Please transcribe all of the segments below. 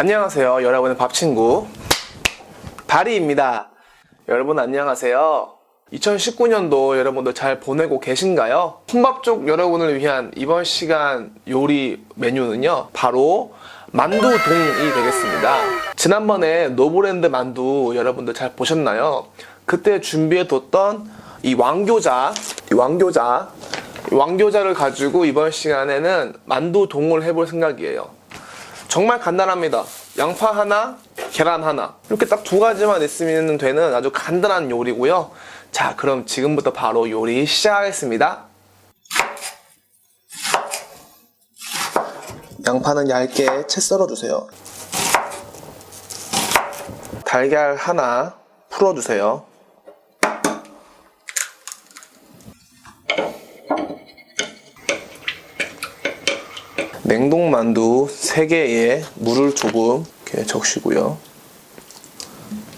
안녕하세요. 여러분의 밥친구 다리입니다. 여러분 안녕하세요. 2019년도 여러분들 잘 보내고 계신가요? 혼밥족 여러분을 위한 이번 시간 요리 메뉴는요. 바로 만두동이 되겠습니다. 지난번에 노브랜드 만두 여러분들 잘 보셨나요? 그때 준비해뒀던 이 왕교자, 이 왕교자, 이 왕교자를 가지고 이번 시간에는 만두동을 해볼 생각이에요. 정말 간단합니다. 양파 하나, 계란 하나. 이렇게 딱 두 가지만 있으면 되는 아주 간단한 요리고요. 자, 그럼 지금부터 바로 요리 시작하겠습니다. 양파는 얇게 채 썰어주세요. 달걀 하나 풀어주세요. 냉동 만두 3개에 물을 조금 이렇게 적시고요.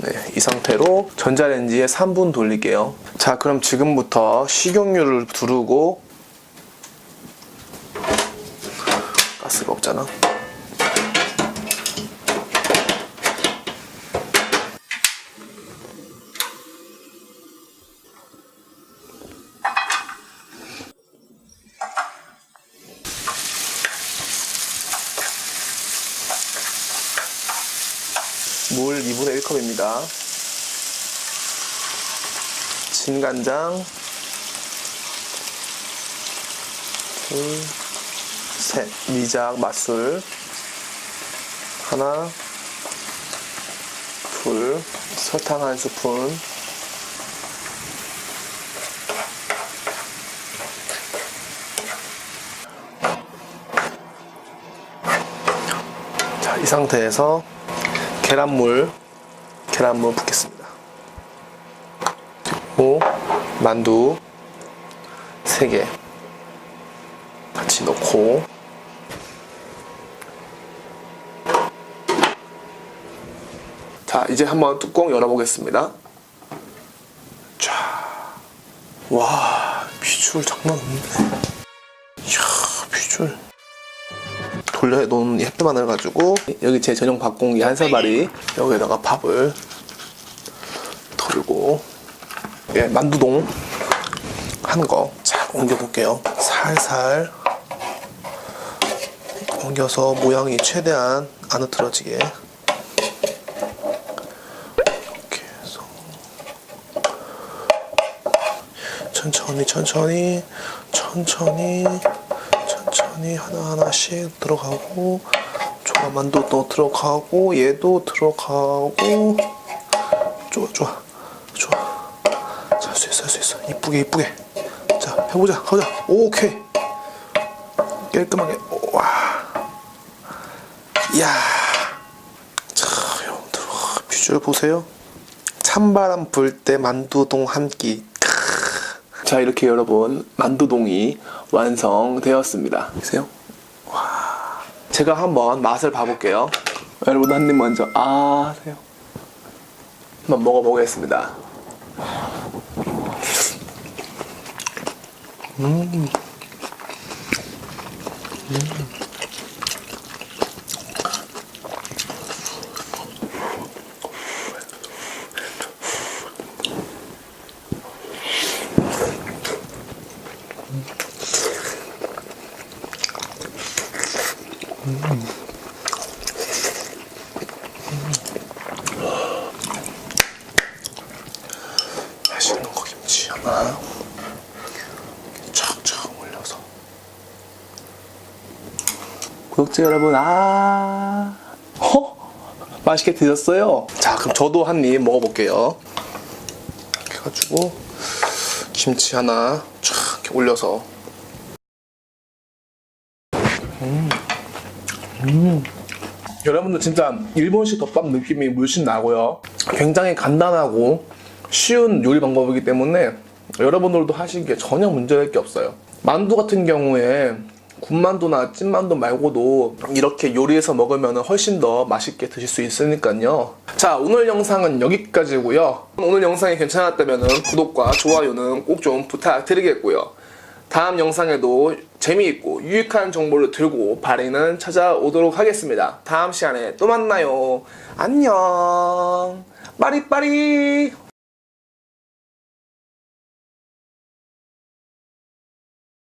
네, 이 상태로 전자레인지에 3분 돌릴게요. 자, 그럼 지금부터 식용유를 두르고 가스가 없잖아. 물 2분의 1컵입니다. 진간장. 둘, 셋. 미작 맛술. 하나. 둘. 설탕 한 스푼. 자, 이 상태에서 계란물, 계란물 붓겠습니다. 그리고 만두 3개 같이 넣고 자, 이제 한번 뚜껑 열어보겠습니다. 자, 와, 비주얼 장난 없는데. 이야, 비주얼. 돌려 놓은 햇빛만 해가지고 여기 제 전용 밥공기 한 사발이 여기에다가 밥을 돌고 예, 만두동 하는 거. 자, 옮겨볼게요. 살살 옮겨서 모양이 최대한 안 흐트러지게 이렇게 해서 천천히 천천히 천천히 천천히 하나하나씩 들어가고 조금만도 또 들어가고 얘도 들어가고. 좋아 좋아 좋아. 잘 수 있어 할 수 있어. 이쁘게 이쁘게. 자 해보자 가보자. 오케이. 깔끔하게. 와. 이야. 자 여러분들 와, 비주얼 보세요. 찬바람 불 때 만두동 한 끼. 자 이렇게 여러분 만두동이 완성되었습니다. 보세요. 와. 제가 한번 맛을 봐볼게요. 여러분 한 입 먼저 아 하세요. 한번 먹어보겠습니다. 맛있는 거 김치 하나 촥촥 올려서 구독자 여러분 아 어? 맛있게 드셨어요? 자 그럼 저도 한 입 먹어볼게요 이렇게 해가지고 김치 하나 촥 이렇게 올려서 여러분들 진짜 일본식 덮밥 느낌이 물씬 나고요. 굉장히 간단하고 쉬운 요리 방법이기 때문에 여러분들도 하시기에 전혀 문제될 게 없어요. 만두 같은 경우에 군만두나 찐만두 말고도 이렇게 요리해서 먹으면 훨씬 더 맛있게 드실 수 있으니까요. 자, 오늘 영상은 여기까지고요. 오늘 영상이 괜찮았다면 구독과 좋아요는 꼭 좀 부탁드리겠고요. 다음 영상에도 재미있고 유익한 정보를 들고 바리는 찾아오도록 하겠습니다. 다음 시간에 또 만나요. 안녕. 빠리빠리.